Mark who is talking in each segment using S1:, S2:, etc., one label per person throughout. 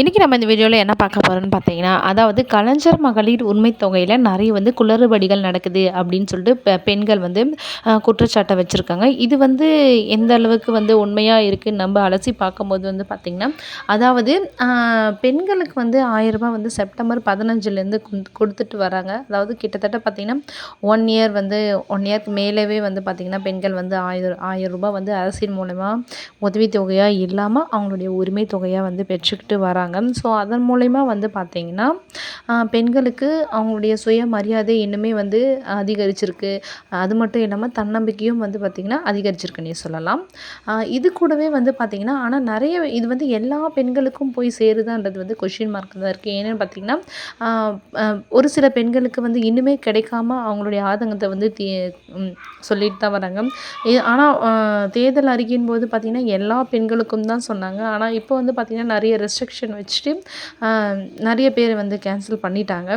S1: இன்றைக்கி நம்ம இந்த வீடியோவில் என்ன பார்க்க போகிறோம்னு பார்த்தீங்கன்னா அதாவது கலைஞர் மகளிர் உண்மை தொகையில் நிறைய வந்து குளறுபடிகள் நடக்குது அப்படின்னு சொல்லிட்டு பெண்கள் வந்து குற்றச்சாட்டை வச்சுருக்காங்க. இது வந்து எந்த அளவுக்கு வந்து உண்மையாக இருக்குதுன்னு நம்ம அலசி பார்க்கும்போது வந்து பார்த்திங்கன்னா அதாவது பெண்களுக்கு வந்து ஆயிரரூபா வந்து செப்டம்பர் பதினஞ்சுலேருந்து கொடுத்துட்டு வராங்க. அதாவது கிட்டத்தட்ட பார்த்திங்கன்னா ஒன் இயர் வந்து ஒன் இயர்க்கு மேலேவே வந்து பார்த்திங்கன்னா பெண்கள் வந்து ஆயிரம் ஆயிரம் ரூபாய் வந்து அரசின் மூலமாக உதவித்தொகையாக இல்லாமல் அவங்களுடைய உரிமை தொகையாக வந்து பெற்றுக்கிட்டு வராங்க. வராங்க ஸோ அதன் மூலயமா வந்து பார்த்திங்கன்னா பெண்களுக்கு அவங்களுடைய சுயமரியாதை இன்னுமே வந்து அதிகரிச்சிருக்கு. அது மட்டும் இல்லாமல் தன்னம்பிக்கையும் வந்து பார்த்திங்கன்னா அதிகரிச்சிருக்குன்னே சொல்லலாம். இது கூடவே வந்து பார்த்திங்கன்னா ஆனால் நிறைய இது வந்து எல்லா பெண்களுக்கும் போய் சேருதான்றது வந்து கொஷின் மார்க் தான் இருக்குது ஏன்னு பார்த்திங்கன்னா ஒரு சில பெண்களுக்கு வந்து இன்னுமே கிடைக்காம அவங்களுடைய ஆதங்கத்தை வந்து தீ சொல்லிட்டு தான் வராங்க. ஆனால் தேர்தல் அறிக்கையின் போது பார்த்திங்கன்னா எல்லா பெண்களுக்கும் தான் சொன்னாங்க. ஆனால் இப்போ வந்து பார்த்திங்கன்னா நிறைய ரெஸ்ட்ரிக்ஷன் வச்சுட்டு நிறைய பேர் வந்து கேன்சல் பண்ணிட்டாங்க.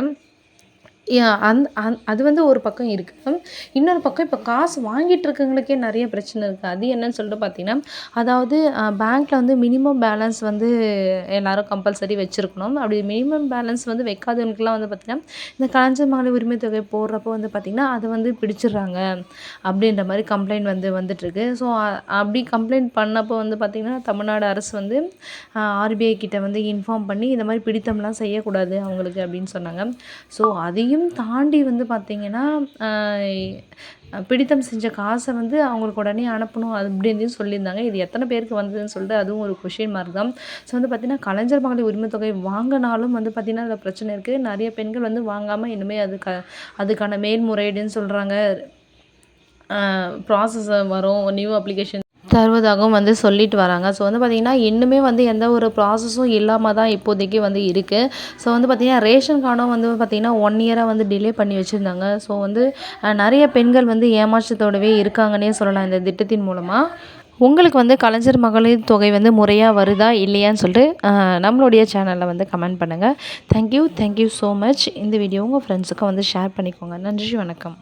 S1: அந் அந் அது வந்து ஒரு பக்கம் இருக்குது இன்னொரு பக்கம் இப்போ காசு வாங்கிட்டு இருக்கவங்களுக்கே நிறைய பிரச்சனை இருக்குது அது என்னன்னு சொல்லிட்டு பார்த்தீங்கன்னா அதாவது பேங்க்கில் வந்து மினிமம் பேலன்ஸ் வந்து எல்லோரும் கம்பல்சரி வச்சுருக்கணும். அப்படி மினிமம் பேலன்ஸ் வந்து வைக்காதவங்களுக்குலாம் வந்து பார்த்திங்கன்னா இந்த கலைஞர் மகளிர் உரிமை தொகை போடுறப்போ வந்து பார்த்திங்கன்னா அதை வந்து பிடிச்சிடுறாங்க. அப்படின்ற மாதிரி கம்ப்ளைண்ட் வந்து வந்துட்டுருக்கு. ஸோ அப்படி கம்ப்ளைண்ட் பண்ணப்போ வந்து பார்த்திங்கன்னா தமிழ்நாடு அரசு வந்து ஆர்பிஐ கிட்ட வந்து இன்ஃபார்ம் பண்ணி இந்த மாதிரி பிடித்தம்லாம் செய்யக்கூடாது அவங்களுக்கு அப்படின்னு சொன்னாங்க. ஸோ அதையும் அதையும் தாண்டி வந்து பார்த்திங்கன்னா பிடித்தம் செஞ்ச காசை வந்து அவங்களுக்கு உடனே அனுப்பணும். அது அப்படின்னு சொல்லியிருந்தாங்க. இது எத்தனை பேருக்கு வந்ததுன்னு சொல்லிட்டு அதுவும் ஒரு கொஷின் மார்க் தான். ஸோ வந்து பார்த்திங்கன்னா கலைஞர் மகளிர் உரிமை தொகை வாங்கினாலும் வந்து பார்த்திங்கன்னா அதில் பிரச்சனை இருக்குது நிறைய பெண்கள் வந்து வாங்காமல் இனிமேல் க அதுக்கான மேல்முறையீடுன்னு சொல்கிறாங்க ப்ராசஸ் வரும் நியூ அப்ளிகேஷன் தருவதாகவும் வந்து சொல்லிட்டு வராங்க. ஸோ வந்து பார்த்திங்கன்னா இன்னுமே வந்து எந்த ஒரு ப்ராசஸும் இல்லாமல் தான் இப்போதைக்கு வந்து இருக்குது ஸோ வந்து பார்த்திங்கன்னா ரேஷன் கார்டும் வந்து பார்த்திங்கன்னா ஒன் இயராக வந்து டிலே பண்ணி வச்சுருந்தாங்க. ஸோ வந்து நிறைய பெண்கள் வந்து ஏமாற்றத்தோடவே இருக்காங்கன்னே சொல்லலாம் இந்த திட்டத்தின் மூலமாக உங்களுக்கு வந்து கலைஞர் மகளிர் தொகை வந்து முறையாக வருதா இல்லையான்னு சொல்லிட்டு நம்மளுடைய சேனலில் வந்து கமெண்ட் பண்ணுங்கள் thank you thank you so much இந்த வீடியோ உங்கள் ஃப்ரெண்ட்ஸுக்கும் வந்து ஷேர் பண்ணிக்கோங்க. நன்றி வணக்கம்.